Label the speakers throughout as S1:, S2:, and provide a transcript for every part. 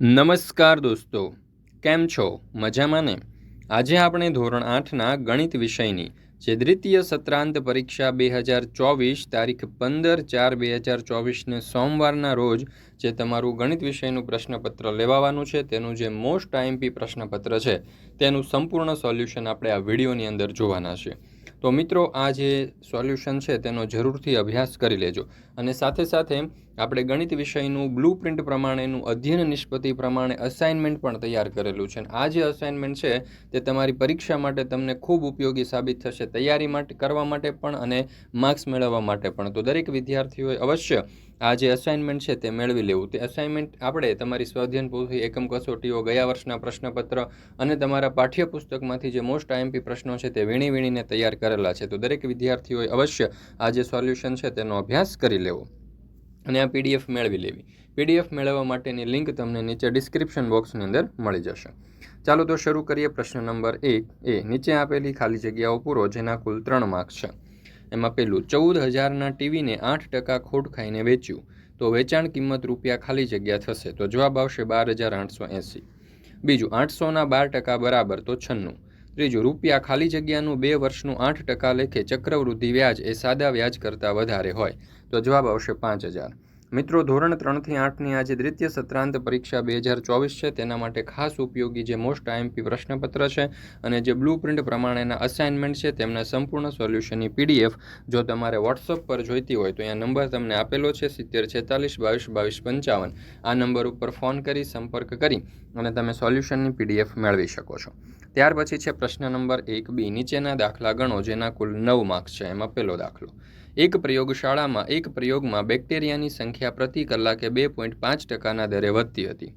S1: નમસ્કાર દોસ્તો, કેમ છો? મજામાં ને? આજે આપણે ધોરણ આઠના ગણિત વિષયની જે દ્વિતીય સત્રાંત પરીક્ષા બે હજાર ચોવીસ તારીખ પંદર ચાર બે હજાર ચોવીસને સોમવારના રોજ જે તમારું ગણિત વિષયનું પ્રશ્નપત્ર લેવાવાનું છે, તેનું જે મોસ્ટ આઈએમપી પ્રશ્નપત્ર છે, તેનું સંપૂર્ણ સોલ્યુશન આપણે આ વિડીયોની અંદર જોવાના છે. તો મિત્રો, આ જે સોલ્યુશન છે તેનો જરૂરથી અભ્યાસ કરી લેજો. અને સાથે સાથે આપણે ગણિત વિષયનું બ્લુ પ્રિન્ટ પ્રમાણેનું અધ્યયન નિષ્પતિ પ્રમાણે અસાઇનમેન્ટ પણ તૈયાર કરેલું છે. આ જે અસાઇનમેન્ટ છે તે તમારી પરીક્ષા માટે તમને ખૂબ ઉપયોગી સાબિત થશે. તૈયારી માટે, કરવા માટે પણ અને માર્ક્સ મેળવવા માટે પણ. તો દરેક વિદ્યાર્થીઓએ અવશ્ય આ જે અસાઇનમેન્ટ છે તે મેળવી લેવું. તે અસાઇનમેન્ટ આપણે તમારી સ્વાધ્યાન પોથી એકમ કસોટીઓ, ગયા વર્ષના પ્રશ્નપત્ર અને તમારા પાઠ્યપુસ્તકમાંથી જે મોસ્ટ આઈએમપી પ્રશ્નો છે તે વીણી વીણીને તૈયાર કરેલા છે. તો દરેક વિદ્યાર્થીઓએ અવશ્ય આ જે સોલ્યુશન છે તેનો અભ્યાસ કરી લેવો અને આ પીડીએફ મેળવી લેવી. પીડીએફ મેળવવા માટેની લિંક તમને નીચે ડિસ્ક્રિપ્શન બોક્સની અંદર મળી જશે. ચાલો તો શરૂ કરીએ પ્રશ્ન નંબર એક. એ નીચે આપેલી ખાલી જગ્યાઓ પૂરો, જેના કુલ ત્રણ માર્ક્સ છે. એમાં પેલું ચૌદ હજારના ટીવીને આઠ ટકા ખોટ ખાઈને વેચ્યું. તો વેચાણ કિંમત રૂપિયા ખાલી જગ્યા થશે. તો જવાબ આવશે બાર હજાર આઠસો એંસી. બીજું, આઠસોના બાર ટકા બરાબર, તો છન્નું. ત્રીજું, રૂપિયા ખાલી જગ્યાનું બે વર્ષનું આઠ ટકા લેખે ચક્રવૃદ્ધિ વ્યાજ એ સાદા વ્યાજ કરતાં વધારે હોય. તો જવાબ આવશે પાંચ હજાર. મિત્રો, ધોરણ ત્રણથી આઠની આજે દ્વિતીય સત્રાંત પરીક્ષા બે હજાર ચોવીસ છે. તેના માટે ખાસ ઉપયોગી જે મોસ્ટ આઈએમપી પ્રશ્નપત્ર છે અને જે બ્લુ પ્રિન્ટ પ્રમાણેના અસાઇનમેન્ટ છે, તેમના સંપૂર્ણ સોલ્યુશનની પીડીએફ જો તમારે વોટ્સઅપ પર જોઈતી હોય તો અહીંયા નંબર તમને આપેલો છે, સિત્તેર છેતાલીસ, બાવીસ બાવીસ, પંચાવન. આ નંબર ઉપર ફોન કરી સંપર્ક કરી અને તમે સોલ્યુશનની પીડીએફ મેળવી શકો છો. ત્યાર પછી છે પ્રશ્ન નંબર એક બી. નીચેના દાખલા ગણો, જેના કુલ નવ માર્ક્સ છે. એમાં પહેલો દાખલો. એક પ્રયોગશાળામાં એક પ્રયોગમાં બેક્ટેરિયાની સંખ્યા પ્રતિ કલાકે બે પોઈન્ટ પાંચ ટકાના દરે વધતી હતી.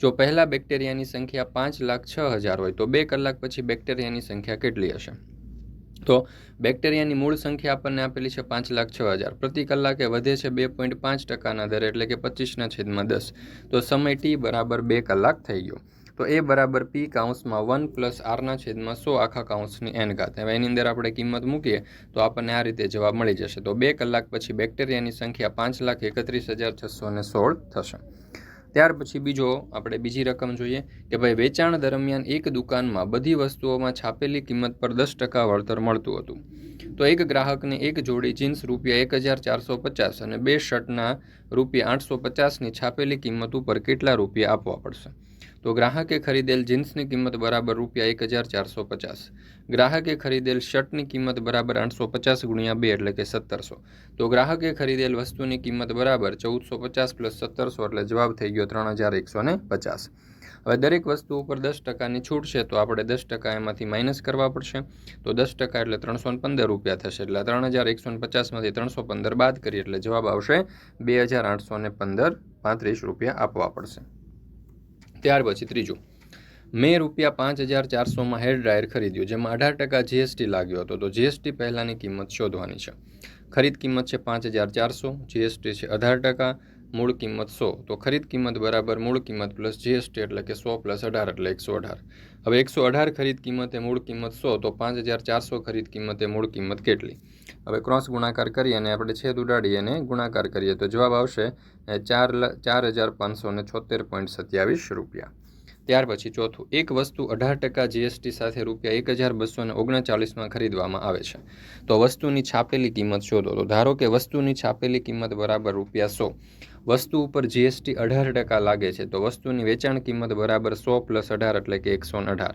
S1: જો પહેલાં બેક્ટેરિયાની સંખ્યા પાંચ લાખ છ હજાર હોય, તો બે કલાક પછી બેક્ટેરિયાની સંખ્યા કેટલી હશે? તો બેક્ટેરિયાની મૂળ સંખ્યા આપણને આપેલી છે પાંચ લાખ છ હજાર. પ્રતિ કલાકે વધે છે બે પોઈન્ટ પાંચ ટકાના દરે, એટલે કે પચીસના છેદમાં દસ. તો સમય ટી બરાબર બે કલાક થઈ ગયો. તો એ બરાબર પી કાઉન્સમાં વન પ્લસ આરના છેદમાં સો આખા કાઉન્સની એન ઘાત. હવે એની અંદર આપણે કિંમત મૂકીએ તો આપણને આ રીતે જવાબ મળી જશે. તો બે કલાક પછી બેક્ટેરિયાની સંખ્યા પાંચ લાખ એકત્રીસ હજાર છસો ને સોળ થશે. ત્યાર પછી બીજો આપણે બીજી રકમ જોઈએ કે ભાઈ વેચાણ દરમિયાન એક દુકાનમાં બધી વસ્તુઓમાં છાપેલી કિંમત પર દસ ટકા વળતર મળતું હતું. તો એક ગ્રાહકને એક જોડી જીન્સ રૂપિયા એક હજાર ચારસો પચાસ અને બે શર્ટના રૂપિયા આઠસો પચાસની છાપેલી કિંમત ઉપર કેટલા રૂપિયા આપવા પડશે? તો ગ્રાહકે ખરીદેલ જીન્સની કિંમત બરાબર રૂપિયા એક હજાર ચારસો પચાસ. ગ્રાહકે ખરીદેલ શર્ટની કિંમત બરાબર આઠસો પચાસ ગુણ્યા બે એટલે કે સત્તરસો. તો ગ્રાહકે ખરીદેલ વસ્તુની કિંમત બરાબર ચૌદસો પચાસ પ્લસ સત્તરસો એટલે જવાબ થઈ ગયો ત્રણ હજાર એકસો ને પચાસ. હવે દરેક વસ્તુ ઉપર દસ ટકાની છૂટ છે તો આપણે દસ ટકા એમાંથી માઇનસ કરવા પડશે. તો દસ ટકા એટલે ત્રણસો પંદર રૂપિયા થશે એટલે ત્રણ હજાર એકસો પચાસમાંથી ત્રણસો પંદર બાદ કરીએ એટલે જવાબ આવશે બે હજાર આઠસો ને પંદર પાંત્રીસ રૂપિયા આપવા પડશે. ત્યાર પછી ત્રીજું. મેં રૂપિયા પાંચ હજાર ચારસોમાં હેર ડ્રાયર ખરીદ્યું, જેમાં અઢાર ટકા જીએસટી લાગ્યો હતો. તો જીએસટી પહેલાંની કિંમત શોધવાની છે. ખરીદ કિંમત છે પાંચ હજાર ચારસો જીએસટી છે અઢાર ટકા મૂળ કિંમત સો, તો ખરીદ કિંમત બરાબર મૂળ કિંમત પ્લસ જીએસટી એટલે કે સો પ્લસ અઢાર એટલે એકસો અઢાર. હવે એકસો અઢાર ખરીદ કિંમતે મૂળ કિંમત સો, તો પાંચ હજાર ચારસો ખરીદ કિંમતે મૂળ કિંમત કેટલી? હવે ક્રોસ ગુણાકાર કરી અને આપણે છેદ ઉડાડીએ અને ગુણાકાર કરીએ, તો જવાબ આવશે ચાર ચાર હજાર પાંચસો ને છોતેર પોઈન્ટ સત્યાવીસ રૂપિયા. ત્યાર પછી ચોથું, એક વસ્તુ અઢાર ટકા જીએસટી સાથે રૂપિયા એક હજાર બસો ને ઓગણચાલીસમાં ખરીદવામાં આવે છે. તો વસ્તુની છાપેલી કિંમત શોધો, તો ધારો કે વસ્તુની છાપેલી કિંમત બરાબર રૂપિયા સો. વસ્તુ ઉપર જીએસટી અઢાર ટકા લાગે છે, તો વસ્તુની વેચાણ કિંમત બરાબર સો પ્લસ અઢાર એટલે કે એકસો અઢાર.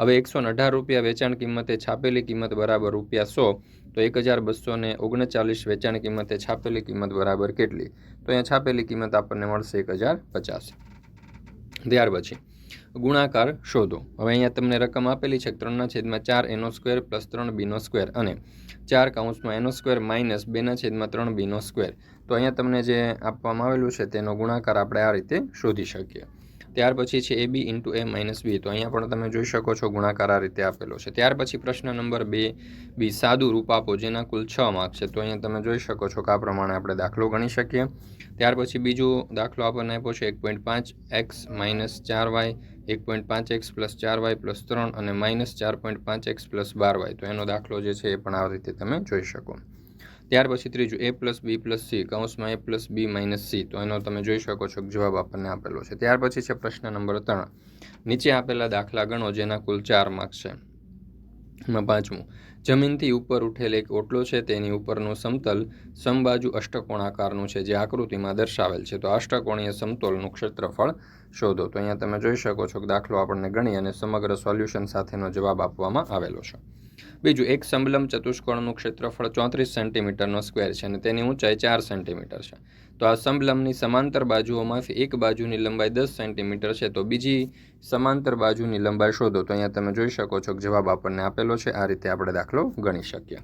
S1: હવે એકસો અઢાર રૂપિયા વેચાણ કિંમતે છાપેલી કિંમત બરાબર રૂપિયા સો, તો એક હજાર બસો ને ઓગણચાલીસ વેચાણ કિંમતે છાપેલી કિંમત બરાબર કેટલી? તો અહીંયા છાપેલી કિંમત આપણને મળશે એક હજાર પચાસ. ત્યાર પછી ગુણાકાર શોધો. હવે અહીંયા તમને રકમ આપેલી છે ત્રણના છેદમાં ચાર એનો સ્ક્વેર પ્લસ ત્રણ બીનો સ્ક્વેર અને ચાર કાઉન્સમાં એનો સ્ક્વેર માઇનસ બેના છેદમાં ત્રણ બીનો સ્ક્વેર. તો અહીંયા તમને જે આપવામાં આવેલું છે તેનો ગુણાકાર આપણે આ રીતે શોધી શકીએ. ત્યાર પછી છે એ બી ઇન્ટુ એ માઇનસ બી. તો અહીંયા પણ તમે જોઈ શકો છો ગુણાકાર આ રીતે આપેલો છે. ત્યાર પછી પ્રશ્ન નંબર બે બી, સાદું રૂપ આપો જેના કુલ છ માર્ક છે. તો અહીંયા તમે જોઈ શકો છો કે આ પ્રમાણે આપણે દાખલો ગણી શકીએ. ત્યાર પછી બીજો દાખલો આપણને આપ્યો છે એક પોઈન્ટ પાંચ એક્સ માઇનસ ચાર વાય એક પોઈન્ટ પાંચ એક્સ પ્લસ ચાર વાય પ્લસ ત્રણ અને માઇનસ ચાર પોઈન્ટ પાંચ એક્સ પ્લસ બાર વાય. તો એનો દાખલો જે છે એ પણ આ રીતે તમે જોઈ શકો. ત્યાર પછી ત્રીજું, a plus b plus c, કૌંસમાં a plus b minus c. તો એનો તમે જોઈ શકો છો કે જવાબ આપણને આપેલો છે. ત્યાર પછી છે પ્રશ્ન નંબર ત્રણ. નીચે આપેલા દાખલા ગણો જેના કુલ ચાર માર્ક્સ છે. એમાં પાંચમું, જમીનથી ઉપર ઉઠેલ એક ઓટલો છે, તેની ઉપરનું સમતલ સમબાજુ અષ્ટકોણાકારનું છે, જે આકૃતિમાં દર્શાવેલ છે. તો અષ્ટકોણીય સમતોલનું ક્ષેત્રફળ શોધો. તો અહીંયા તમે જોઈ શકો છો કે દાખલો આપણને ગણી અને સમગ્ર સોલ્યુશન સાથેનો જવાબ આપવામાં આવેલો છે. બીજું, એક સંબલમ ચતુષ્કોણનું ક્ષેત્રફળ ચોત્રીસ સેન્ટીમીટરનો સ્ક્વેર છે અને તેની ઊંચાઈ ચાર સેન્ટીમીટર છે. તો આ સંબલમની સમાંતર બાજુઓમાંથી એક બાજુની લંબાઈ દસ સેન્ટીમીટર છે. તો બીજી સમાંતર બાજુની લંબાઈ શોધો. તો અહીંયા તમે જોઈ શકો છો કે જવાબ આપણને આપેલો છે. આ રીતે આપણે દાખલો ગણી શકીએ.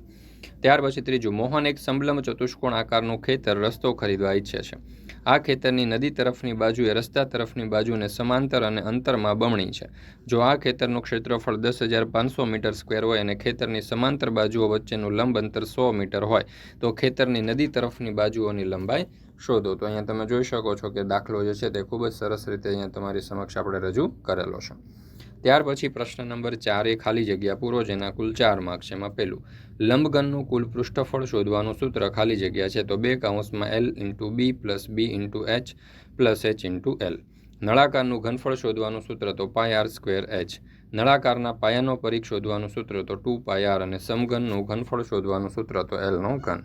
S1: ત્યાર પછી ત્રીજું, મોહન એક સંબલમ ચતુષ્કોણ આકારનું ખેતર રસ્તો ખરીદવા ઈચ્છે છે. આ ખેતરની નદી તરફની બાજુએ, રસ્તા તરફની બાજુને સમાંતર અને અંતરમાં બમણી છે. જો આ ખેતરનું ક્ષેત્રફળ દસ હજાર પાંચસો મીટર સ્ક્વેર હોય અને ખેતરની સમાંતર બાજુઓ વચ્ચેનું લંબ અંતર સો મીટર હોય, તો ખેતરની નદી તરફની બાજુઓની લંબાઈ શોધો. તો અહીંયા તમે જોઈ શકો છો કે દાખલો જે છે તે ખૂબ જ સરસ રીતે અહીંયા તમારી સમક્ષ આપણે રજૂ કરેલો છે. ત્યાર પછી પ્રશ્ન નંબર ચાર એ ખાલી જગ્યા પૂરો જેના કુલ ચાર માર્ક છે એમાં પહેલું. લંબઘનનું કુલ પૃષ્ઠફળ શોધવાનું સૂત્ર ખાલી જગ્યા છે તો બે કાઉન્સમાં l into b plus b into h plus h into l નળાકારનું ઘનફળ શોધવાનું સૂત્ર તો પાય આર સ્ક્વેર એચ નળાકારના પાયાનો પરીખ શોધવાનું સૂત્ર તો ટુ પાય આર અને સમઘનનું ઘનફળ શોધવાનું સૂત્ર તો એલનો ઘન.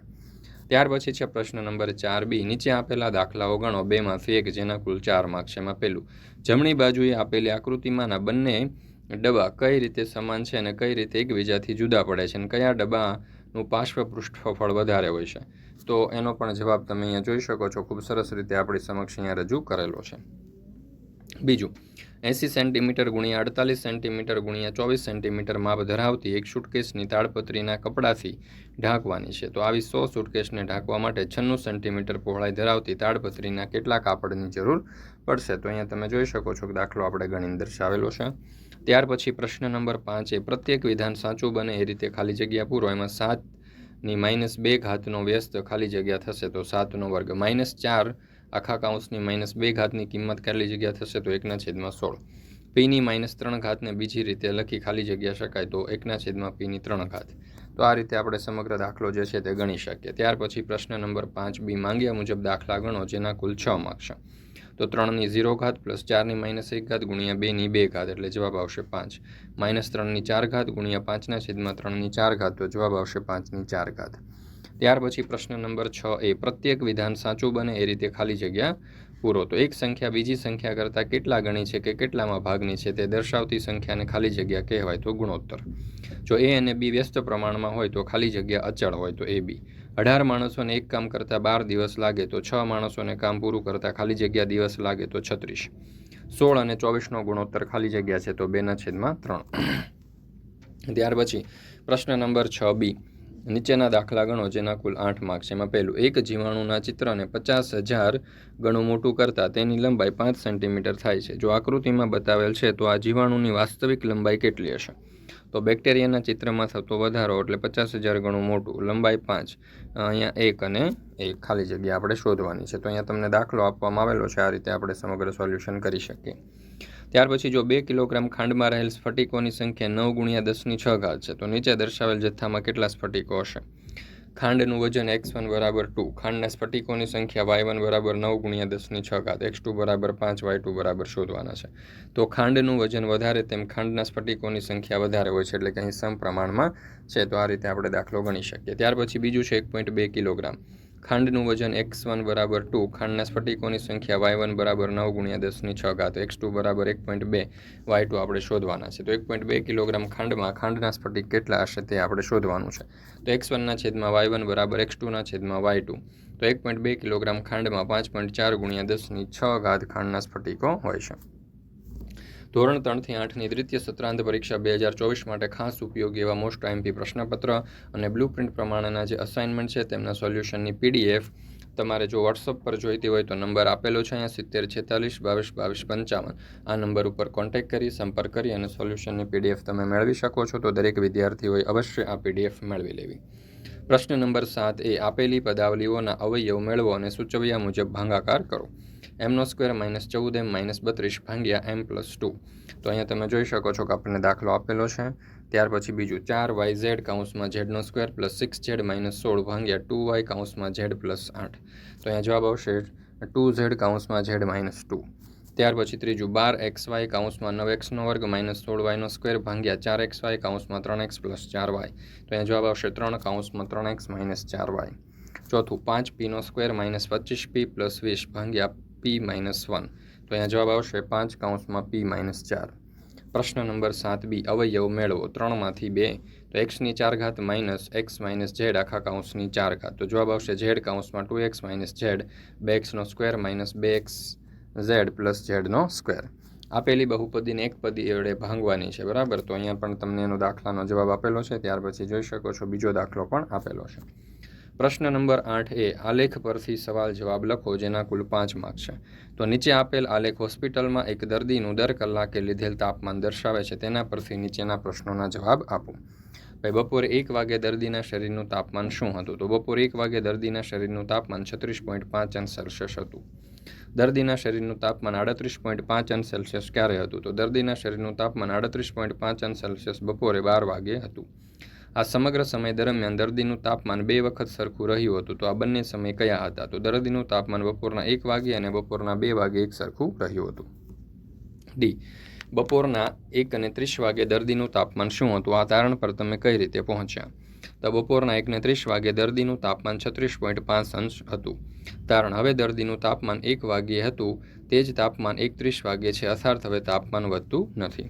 S1: ત્યાર પછી છે પ્રશ્ન નંબર ચાર બી. નીચે આપેલા દાખલાઓ ગણો. બેમાંથી એક, જેના કુલ ચાર માર્ક છે એમાં પહેલું. જમણી બાજુએ આપેલી આકૃતિમાંના બંને ડબ્બા કઈ રીતે સમાન છે અને કઈ રીતે એકબીજાથી જુદા પડે છે અને કયા ડબ્બાનું પાર્શ્વ પૃષ્ઠફળ વધારે હોય છે? તો એનો પણ જવાબ તમે અહીંયા જોઈ શકો છો. ખૂબ સરસ રીતે આપણી સમક્ષ અહીંયા રજૂ કરેલો છે. બીજું, એંસી સેન્ટીમીટર ગુણ્યા અડતાલીસ સેન્ટીમીટર ગુણ્યા ચોવીસ સેન્ટીમીટર માપ ધરાવતી એક સુટકેસની તાડપત્રીના કપડાથી ઢાંકવાની છે. તો આવી સો સુટકેસને ઢાંકવા માટે છન્નું સેન્ટીમીટર પહોળાઈ ધરાવતી તાડપત્રીના કેટલા કાપડની જરૂર પડશે. તો અહીંયા તમે જોઈ શકો છો કે દાખલો આપણે ગણીને દર્શાવેલો છે. ત્યાર પછી પ્રશ્ન નંબર પાંચ એ, પ્રત્યેક વિધાન સાચું બને એ રીતે ખાલી જગ્યા પૂરો? એમાં સાતની માઇનસ બે ઘાતનો વ્યસ્ત ખાલી જગ્યા થશે તો સાતનો વર્ગ માઇનસ ચાર આખા કાઉન્સની માઇનસ બે ઘાતની કિંમત કેટલી જગ્યા થશે તો એકના છેદમાં સોળ. પીની માઇનસ ત્રણ ઘાતને બીજી રીતે લખી ખાલી જગ્યા શકાય તો એકના છેદમાં પીની ત્રણ ઘાત. તો આ રીતે આપણે સમગ્ર દાખલો જે છે તે ગણી શકીએ. ત્યાર પછી પ્રશ્ન નંબર પાંચ બી માંગ્યા મુજબ દાખલા ગણો જેના કુલ છ માર્ક્સ તો ત્રણની ઝીરો ઘાત પ્લસ ચારની માઇનસ એક ઘાત ગુણ્યા બેની બે ઘાત એટલે જવાબ આવશે પાંચ. માઇનસ ત્રણની ચાર ઘાત ગુણ્યા પાંચના છેદમાં ત્રણની ચાર ઘાત તો જવાબ આવશે પાંચની ચાર ઘાત. ત્યાર પછી પ્રશ્ન નંબર છ એ, પ્રત્યેક વિધાન સાચું બને એ રીતે ખાલી જગ્યા પૂરો. તો એક સંખ્યા બીજી સંખ્યા કરતાં કેટલા ગણી છે કે કેટલામાં ભાગની છે તે દર્શાવતી સંખ્યાને ખાલી જગ્યા કહેવાય તો ગુણોત્તર. જો એ અને બી વ્યસ્ત પ્રમાણમાં હોય તો ખાલી જગ્યા અચળ હોય તો એ બી. અઢાર માણસોને એક કામ કરતાં બાર દિવસ લાગે તો છ માણસોને કામ પૂરું કરતાં ખાલી જગ્યા દિવસ લાગે તો છત્રીસ. સોળ અને ચોવીસનો ગુણોત્તર ખાલી જગ્યા છે તો બેના છેદમાં ત્રણ. ત્યાર પછી પ્રશ્ન નંબર છ બી નીચેના દાખલા ગણો જેના કુલ આઠ માર્ક છે. એમાં પહેલું, એક જીવાણુના ચિત્રને પચાસ હજાર ગણું મોટું કરતાં તેની લંબાઈ પાંચ સેન્ટીમીટર થાય છે. જો આકૃતિમાં બતાવેલ છે, તો આ જીવાણુની વાસ્તવિક લંબાઈ કેટલી હશે? તો બેક્ટેરિયાના ચિત્રમાં થતો વધારો એટલે પચાસ હજાર ગણું મોટું, લંબાઈ પાંચ. અહીંયા એક અને એક ખાલી જગ્યા આપણે શોધવાની છે. તો અહીંયા તમને દાખલો આપવામાં આવેલો છે. આ રીતે આપણે સમગ્ર સોલ્યુશન કરી શકીએ. ત્યાર પછી જો બે કિલોગ્રામ ખાંડમાં રહેલ સ્ફટિકોની સંખ્યા નવ ગુણ્યા દસની છ ઘાત છે, તો નીચે દર્શાવેલ જથ્થામાં કેટલા સ્ફટિકો હશે? ખાંડનું વજન એક્સ વન બરાબર ટુ, ખાંડના સ્ફટિકોની સંખ્યા વાય વન બરાબર નવ ગુણ્યા દસની છ ઘાત, એક્સ ટુ બરાબર પાંચ, વાય ટુ બરાબર શોધવાના છે. તો ખાંડનું વજન વધારે તેમ ખાંડના સ્ફટિકોની સંખ્યા વધારે હોય છે, એટલે કે અહીં સમપ્રમાણમાં છે, તો આ રીતે આપણે દાખલો ગણી શકીએ. ત્યાર પછી બીજું છે એક પોઈન્ટ બે કિલોગ્રામ. ખાંડનું વજન એક્સ વન બરાબર ટુ, ખાંડના સ્ફટિકોની સંખ્યા વાય વન બરાબર નવ ગુણ્યા દસની છ ઘાત. એક્સ ટુ બરાબર એક પોઈન્ટ બે વાય ટુ આપણે શોધવાના છે. તો એક પોઈન્ટ બે કિલોગ્રામ ખાંડમાં ખાંડના સ્ફટિક કેટલા હશે તે આપણે શોધવાનું છે. તો એક્સ વનના છેદમાં વાય વન બરાબર એક્સ ટુના છેદમાં વાય ટુ. તો એક પોઈન્ટ બે કિલોગ્રામ ખાંડમાં પાંચ પોઈન્ટ ચાર ગુણ્યા દસની છ ઘાત ખાંડના સ્ફટિકો હોય છે. ધોરણ ત્રણથી આઠની દ્વિતીય સત્રાંત પરીક્ષા બે હજાર ચોવીસ માટે ખાસ ઉપયોગી એવા મોસ્ટ આઈએમપી પ્રશ્નપત્ર અને બ્લુ પ્રિન્ટ પ્રમાણેના જે અસાઇનમેન્ટ છે તેમના સોલ્યુશનની પીડીએફ તમારે જો વોટ્સઅપ પર જોઈતી હોય તો નંબર આપેલો છે અહીંયા સિત્તેર છેતાલીસ બાવીસ બાવીસ પંચાવન. આ નંબર ઉપર કોન્ટેક્ટ કરી, સંપર્ક કરી અને સોલ્યુશનની પીડીએફ તમે મેળવી શકો છો તો દરેક વિદ્યાર્થીઓએ અવશ્ય આ પીડીએફ મેળવી લેવી. પ્રશ્ન નંબર સાત, એ આપેલી પદાવલીઓના અવયવ મેળવો અને સૂચવ્યા મુજબ ભાંગાકાર કરો. એમનો સ્ક્વેર માઇનસ ચૌદ એમ માઇનસ બત્રીસ ભાંગ્યા એમ પ્લસ ટુ. તો અહીંયા તમે જોઈ શકો છો કે આપણને દાખલો આપેલો છે. ત્યાર પછી બીજું ચાર વાય ઝેડ કાઉન્સમાં ઝેડનો square plus six z minus સોળ ભાંગ્યા ટુ વાય કાઉન્સમાં ઝેડ પ્લસ આઠ. તો અહીંયા જવાબ આવશે ટુ ઝેડ કાઉન્સમાં ઝેડ માઇનસ ટુ. ત્યાર પછી ત્રીજું બાર એક્સ વાય કાઉન્સમાં નવ એક્સનો વર્ગ માઇનસ સોળ વાયનો સ્ક્વેર ભાંગ્યા ચાર એક્સ વાય કાઉન્સમાં ત્રણ એક્સ પ્લસ ચાર વાય. તો અહીંયા જવાબ આવશે ત્રણ કાઉન્સમાં ત્રણ એક્સ માઇનસ ચાર વાય. ચોથું પાંચ પીનો સ્ક્વેર માઇનસ પચીસ પી પ્લસ વીસ ભાગ્યા પી માઇનસ વન. તો અહીંયા જવાબ આવશે પાંચ કાઉન્સમાં પી માઇનસ ચાર. પ્રશ્ન નંબર સાત બી, અવયવ મેળવો. ત્રણમાંથી બે. તો એક્સની ચાર ઘાત માઇનસ એક્સ માઇનસ ઝેડ આખા કાઉન્સની ચાર ઘાત. તો જવાબ આવશે ઝેડ કાઉન્સમાં ટુ એક્સ માઇનસ ઝેડ બે એક્સનો સ્ક્વેર માઇનસ બે એક્સ ઝેડ પ્લસ ઝેડનો સ્ક્વેર. આપેલી બહુપદીને એક પદી વડે ભાંગવાની છે, બરાબર? તો અહીંયા પણ તમને એનો દાખલાનો જવાબ આપેલો છે. ત્યાર પછી જોઈ શકો છો બીજો દાખલો પણ આપેલો છે. પ્રશ્ન નંબર આઠ એ, આલેખ પરથી સવાલ જવાબ લખો, જેના કુલ પાંચ માર્ક છે. તો નીચે આપેલ આલેખ હોસ્પિટલમાં એક દર્દીનું દર કલાકે લીધેલ તાપમાન દર્શાવે છે, તેના પરથી નીચેના પ્રશ્નોના જવાબ આપો. ભાઈ, બપોરે એક વાગે દર્દીના શરીરનું તાપમાન શું હતું? તો બપોરે એક વાગે દર્દીના શરીરનું તાપમાન છત્રીસ પોઈન્ટ પાંચ અંશ સેલ્સિયસ હતું. દર્દીના શરીરનું તાપમાન આડત્રીસ પોઈન્ટ પાંચ અંશ સેલ્સિયસ ક્યારે હતું? તો દર્દીના શરીરનું તાપમાન આડત્રીસ પોઈન્ટ પાંચ અંશ સેલ્સિયસ બપોરે બાર વાગે હતું. આ સમગ્ર સમય દરમિયાન દર્દીનું તાપમાન બે વખત સરખું રહ્યું હતું, તો આ બંને સમય કયા હતા? તો દર્દીનું તાપમાન બપોરના એક વાગે અને બપોરના બે વાગે એક સરખું રહ્યું હતું. ડી બપોરના એક અને ત્રીસ વાગે દર્દીનું તાપમાન શું હતું? આ તારણ પર તમે કઈ રીતે પહોંચ્યા? તો બપોરના એકને ત્રીસ વાગે દર્દીનું તાપમાન છત્રીસ પોઈન્ટ પાંચ અંશ હતું. તારણ. હવે દર્દીનું તાપમાન એક વાગ્યે હતું, તે જ તાપમાન એકત્રીસ વાગ્યે છે. અર્થાત હવે તાપમાન વધતું નથી.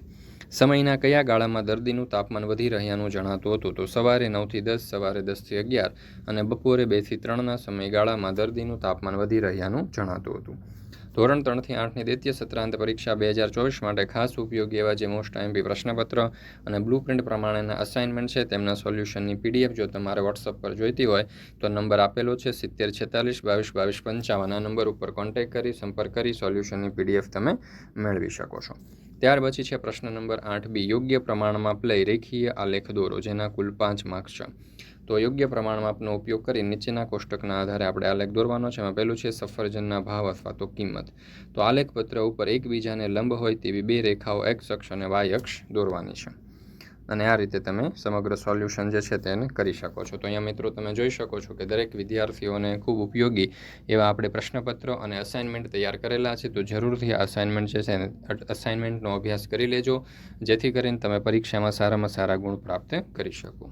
S1: સમયના કયા ગાળામાં દર્દીનું તાપમાન વધી રહ્યાનું જણાતું હતું? તો સવારે નવથી દસ, સવારે દસથી અગિયાર અને બપોરે બેથી ત્રણના સમયગાળામાં દર્દીનું તાપમાન વધી રહ્યાનું જણાતું હતું. ધોરણ ત્રણથી આઠની દ્વિતીય સત્રાંત પરીક્ષા બે હજાર ચોવીસ માટે ખાસ ઉપયોગી એવા જે મોસ્ટ આઈએમપી પ્રશ્નપત્ર અને બ્લુ પ્રિન્ટ પ્રમાણેના અસાઇનમેન્ટ છે, તેમના સોલ્યુશનની પીડીએફ જો તમારે વોટ્સઅપ પર જોઈતી હોય, તો નંબર આપેલો છે સિત્તેર છેતાલીસ બાવીસ બાવીસ પંચાવન. આ નંબર ઉપર કોન્ટેક્ટ કરી, સંપર્ક કરી, સોલ્યુશનની પીડીએફ તમે મેળવી શકો છો. ત્યાર પછી છે પ્રશ્ન નંબર આઠ. બી, યોગ્ય પ્રમાણમાં લઈ રેખીય આલેખ દોરો, જેના કુલ પાંચ માર્ક્સ છે. તો યોગ્ય પ્રમાણમાપનો ઉપયોગ કરી નીચેના કોષ્ટકના આધારે આપણે આલેખ દોરવાનો છે. એમાં પહેલું છે સફરજનના ભાવ અથવા તો કિંમત. તો આલેખપત્ર ઉપર એકબીજાને લંબ હોય તેવી બે રેખાઓ એક્સ અક્ષ અને વાય અક્ષ દોરવાની છે. અને આ રીતે તમે સમગ્ર સોલ્યુશન જે છે તેને કરી શકો છો. તો અહીંયા મિત્રો તમે જોઈ શકો છો કે દરેક વિદ્યાર્થીઓને ખૂબ ઉપયોગી એવા આપણે પ્રશ્નપત્રો અને અસાઇનમેન્ટ તૈયાર કરેલા છે. તો જરૂરથી આ અસાઇનમેન્ટ છે અસાઇનમેન્ટનો અભ્યાસ કરી લેજો, જેથી કરીને તમે પરીક્ષામાં સારામાં સારા ગુણ પ્રાપ્ત કરી શકો.